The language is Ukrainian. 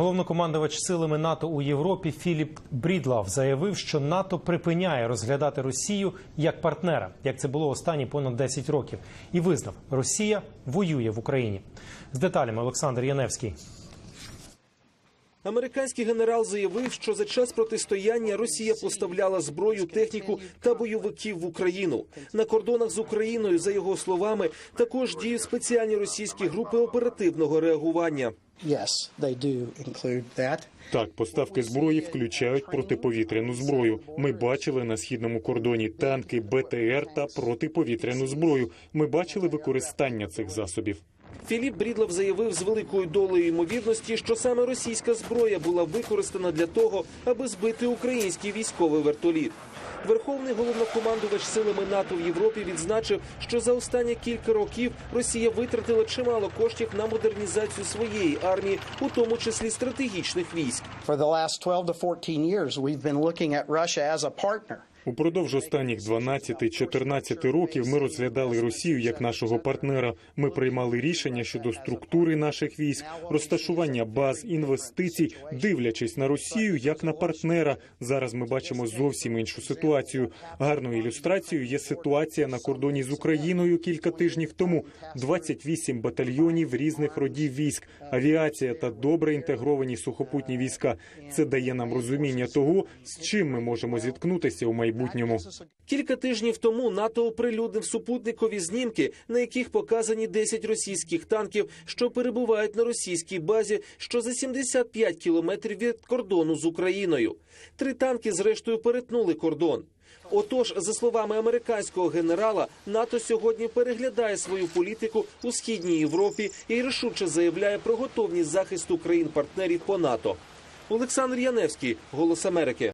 Головнокомандувач силами НАТО у Європі Філіп Брідлав заявив, що НАТО припиняє розглядати Росію як партнера, як це було останні понад 10 років, і визнав, Росія воює в Україні. З деталями Олександр Яневський. Американський генерал заявив, що за час протистояння Росія поставляла зброю, техніку та бойовиків в Україну. На кордонах з Україною, за його словами, також діють спеціальні російські групи оперативного реагування. Так, поставки зброї включають протиповітряну зброю. Ми бачили на східному кордоні танки, БТР та протиповітряну зброю. Ми бачили використання цих засобів. Філіп Брідлов заявив з великою долею ймовірності, що саме російська зброя була використана для того, аби збити український військовий вертоліт. Верховний головнокомандувач силами НАТО в Європі відзначив, що за останні кілька років Росія витратила чимало коштів на модернізацію своєї армії, у тому числі стратегічних військ. For the last 12 to 14 years, we've been looking at Russia as a partner. Упродовж останніх 12-14 років ми розглядали Росію як нашого партнера. Ми приймали рішення щодо структури наших військ, розташування баз, інвестицій, дивлячись на Росію як на партнера. Зараз ми бачимо зовсім іншу ситуацію. Гарною ілюстрацією є ситуація на кордоні з Україною кілька тижнів тому. 28 батальйонів різних родів військ, авіація та добре інтегровані сухопутні війська. Це дає нам розуміння того, з чим ми можемо зіткнутися у майбутньому. Кілька тижнів тому НАТО оприлюднив супутникові знімки, на яких показані 10 російських танків, що перебувають на російській базі, що за 75 кілометрів від кордону з Україною. Три танки, зрештою, перетнули кордон. Отож, за словами американського генерала, НАТО сьогодні переглядає свою політику у східній Європі і рішуче заявляє про готовність захисту країн-партнерів по НАТО. Олександр Яневський, Голос Америки.